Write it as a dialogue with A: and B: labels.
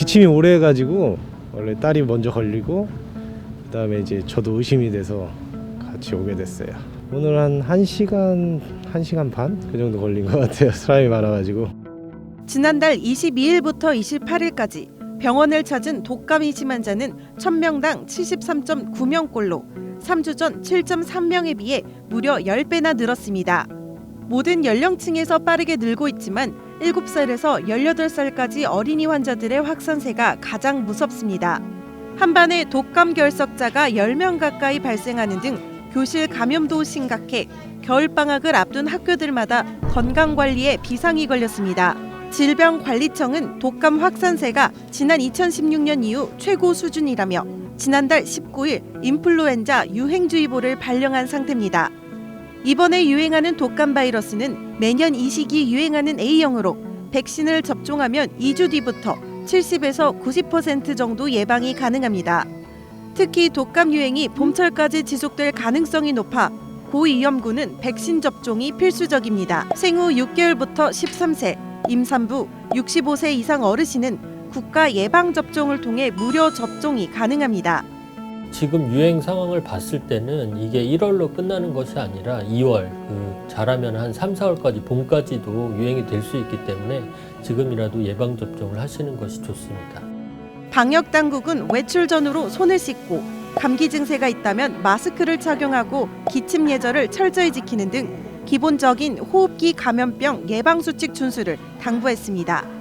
A: 기침이 오래 해가지고 원래 딸이 먼저 걸리고 그 다음에 이제 저도 의심이 돼서 같이 오게 됐어요. 오늘 한 1시간, 1시간 반 그 정도 걸린 것 같아요. 사람이 많아가지고.
B: 지난달 22일부터 28일까지 병원을 찾은 독감이 심한 자는 1000명당 73.9명꼴로 3주 전 7.3명에 비해 무려 10배나 늘었습니다. 모든 연령층에서 빠르게 늘고 있지만 7살에서 18살까지 어린이 환자들의 확산세가 가장 무섭습니다. 한반에 독감 결석자가 10명 가까이 발생하는 등 교실 감염도 심각해 겨울방학을 앞둔 학교들마다 건강관리에 비상이 걸렸습니다. 질병관리청은 독감 확산세가 지난 2016년 이후 최고 수준이라며 지난달 19일 인플루엔자 유행주의보를 발령한 상태입니다. 이번에 유행하는 독감 바이러스는 매년 이 시기 유행하는 A형으로 백신을 접종하면 2주 뒤부터 70에서 90% 정도 예방이 가능합니다. 특히 독감 유행이 봄철까지 지속될 가능성이 높아 고위험군은 백신 접종이 필수적입니다. 생후 6개월부터 13세, 임산부, 65세 이상 어르신은 국가 예방 접종을 통해 무료 접종이 가능합니다.
C: 지금 유행 상황을 봤을 때는 이게 1월로 끝나는 것이 아니라 2월, 그 잘하면 한 3, 4월까지 봄까지도 유행이 될 수 있기 때문에 지금이라도 예방 접종을 하시는 것이 좋습니다.
B: 방역 당국은 외출 전후로 손을 씻고 감기 증세가 있다면 마스크를 착용하고 기침 예절을 철저히 지키는 등 기본적인 호흡기 감염병 예방 수칙 준수를 당부했습니다.